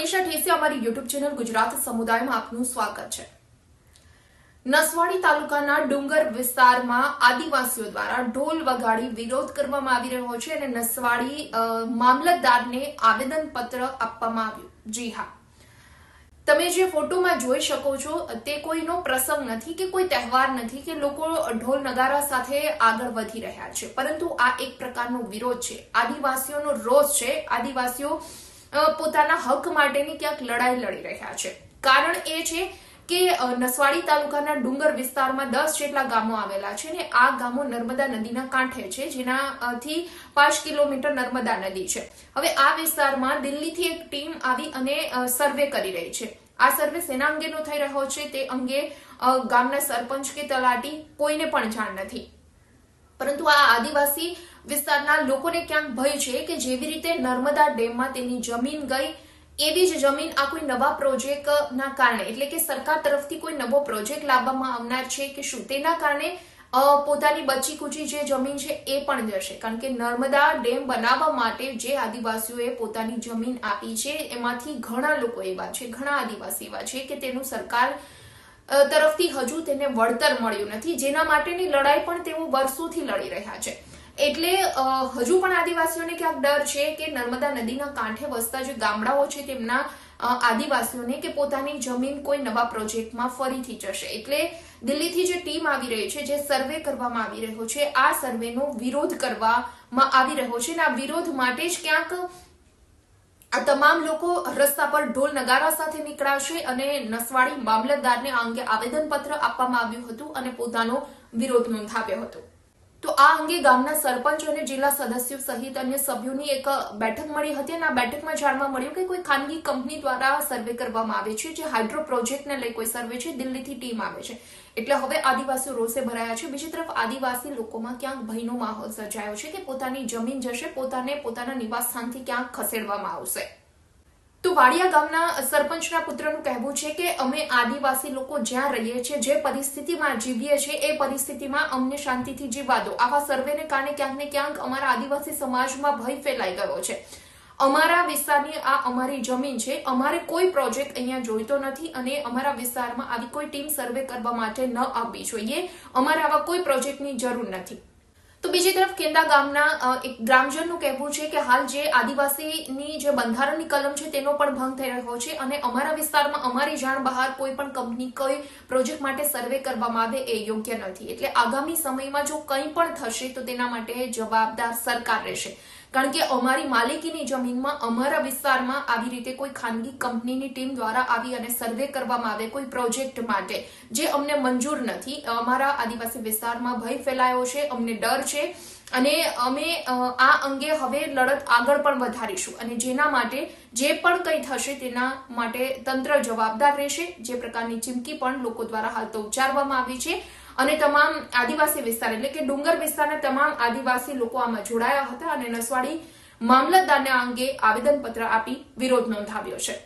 મનીષા ઠેસી અમારી YouTube channel Gujarat સમુદાયમાં આપનું સ્વાગત છે. નસવાડી તાલુકાના ડુંગર વિસ્તારમાં આદિવાસીઓ દ્વારા ઢોલ વગાડી વિરોધ કરવામાં આવી રહ્યો છે અને નસવાડી મામલતદારને મામલતદારને આવેદનપત્ર આપવામાં આવ્યું. જી હા. તમે જે ફોટોમાં જોઈ શકો છો, તે કોઈનો પ્રસંગ નથી કે કોઈ તહેવાર નથી કે લોકો ઢોલ નગારા સાથે આગળ વધી રહ્યા છે. પરંતુ આ એક પ્રકારનો વિરોધ છે. આદિવાસીઓનો રોષ છે. આદિવાસીઓ પોતાના હક માટેની ક્યાંક લડાઈ લડી રહ્યા છે. કારણ એ છે કે નસવાડી તાલુકાના ડુંગર વિસ્તારમાં દસ જેટલા ગામો આવેલા છે ને આ ગામો નર્મદા નદીના કાંઠે છે, જેનાથી પાંચ કિલોમીટર નર્મદા નદી છે. હવે આ વિસ્તારમાં દિલ્હીથી એક ટીમ આવી અને સર્વે કરી રહી છે. આ સર્વે શેના અંગેનો થઈ રહ્યો છે, તે અંગે ગામના સરપંચ કે તલાટી કોઈને પણ જાણ નથી. પરંતુ આ આદિવાસી વિસ્તારના લોકોને ક્યાંક ભય છે કે જેવી રીતે નર્મદા ડેમમાં તેની જમીન ગઈ, એવી જ જમીન આ કોઈ નવા પ્રોજેક્ટના કારણે, એટલે કે સરકાર તરફથી કોઈ નવો પ્રોજેક્ટ લાવવામાં આવનાર છે કે શું? તેના કારણે પોતાની બચી કુચી જે જમીન છે એ પણ જશે. કારણ કે નર્મદા ડેમ બનાવવા માટે જે આદિવાસીઓએ પોતાની જમીન આપી છે, એમાંથી ઘણા લોકો એવા છે, ઘણા આદિવાસી એવા છે કે તેનું સરકાર તરફથી હજુ તેને વળતર મળ્યું નથી. જેના માટેની લડાઈ પણ તેઓ વર્ષોથી લડી રહ્યા છે. એટલે હજુ પણ આદિવાસીઓને ક્યાંક ડર છે કે નર્મદા નદીના કાંઠે વસતા જે ગામડાઓ છે તેમના આદિવાસીઓને કે પોતાની જમીન કોઈ નવા પ્રોજેક્ટમાં ફરીથી જશે. એટલે દિલ્હીથી જે ટીમ આવી રહી છે, જે સર્વે કરવામાં આવી રહ્યો છે, આ સર્વેનો વિરોધ કરવામાં આવી રહ્યો છે અને આ વિરોધ માટે જ ક્યાંક આ તમામ લોકો રસ્તા પર ઢોલ નગારા સાથે નીકળાશે અને નસવાડી મામલતદારને આ અંગે આવેદનપત્ર આપવામાં આવ્યું હતું અને પોતાનો વિરોધ નોંધાવ્યો હતો. તો આ અંગે ગામના સરપંચ અને જિલ્લા સદસ્યો સહિત અન્ય સભ્યોની એક બેઠક મળી હતી અને આ બેઠકમાં જાણવા મળ્યું કે કોઈ ખાનગી કંપની દ્વારા સર્વે કરવામાં આવે છે જે હાઇડ્રો પ્રોજેક્ટને લઈ કોઈ સર્વે છે, દિલ્હીથી ટીમ આવે છે. એટલે હવે આદિવાસીઓ રોષે ભરાયા છે. બીજી તરફ આદિવાસી લોકોમાં ક્યાંક ભયનો માહોલ સર્જાયો છે કે પોતાની જમીન જશે, પોતાને પોતાના નિવાસ સ્થાનથી ક્યાંક ખસેડવામાં આવશે. તો વાડિયા ગામના સરપંચના પુત્રનું કહેવું છે કે અમે આદિવાસી લોકો જ્યાં રહીએ છીએ, જે પરિસ્થિતિમાં જીવીએ છીએ, એ પરિસ્થિતિમાં અમને શાંતિથી જીવવા દો. આવા સર્વેને કારણે ક્યાંક ને ક્યાંક અમારા આદિવાસી સમાજમાં ભય ફેલાઈ ગયો છે. અમારા વિસ્તારની આ અમારી જમીન છે, અમારે કોઈ પ્રોજેક્ટ અહીંયા જોઈતો નથી અને અમારા વિસ્તારમાં આવી કોઈ ટીમ સર્વે કરવા માટે ન આવવી જોઈએ. અમારે આવા કોઈ પ્રોજેક્ટની જરૂર નથી. તો બીજી તરફ કેન્દા ગામના એક ગ્રામજનનું કહેવું છે કે હાલ જે આદિવાસીની જે બંધારણની કલમ છે તેનો પણ ભંગ થઈ રહ્યો છે અને અમારા વિસ્તારમાં અમારી જાણ બહાર કોઈ પણ કંપની, કોઈ પ્રોજેક્ટ માટે સર્વે કરવામાં આવે એ યોગ્ય નથી. એટલે આગામી સમયમાં જો કંઈ પણ થશે તો તેના માટે જવાબદાર સરકાર રહેશે. કારણ કે અમારી માલિકીની જમીનમાં અમારા વિસ્તારમાં આવી રીતે કોઈ ખાનગી કંપનીની ટીમ દ્વારા આવી અને સર્વે કરવામાં આવે કોઈ પ્રોજેક્ટ માટે, જે અમને મંજૂર નથી. અમારા આદિવાસી વિસ્તારમાં ભય ફેલાયો છે, અમને ડર છે અને અમે આ અંગે હવે લડત આગળ પણ વધારીશું અને જેના માટે જે પણ કંઈ થશે તેના માટે તંત્ર જવાબદાર રહેશે, જે પ્રકારની ચીમકી પણ લોકો દ્વારા હાલ તો ઉચ્ચારવામાં આવી છે. અને તમામ આદિવાસી વિસ્તાર, એટલે કે ડુંગર વિસ્તારના તમામ આદિવાસી લોકો આમાં જોડાયા હતા અને નસવાડી મામલતદારને અંગે આવેદનપત્ર આપી વિરોધ નોંધાવ્યો છે.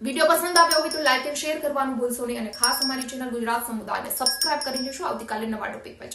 વીડિયો પસંદ આવ્યો હોય તો લાઇક એન્ડ શેર કરવાનું ભૂલશો નહીં અને ખાસ અમારી ચેનલ ગુજરાત સમુદાયને સબસ્ક્રાઇબ કરી લેશો આવતીકાલે નવા ટોપિક પર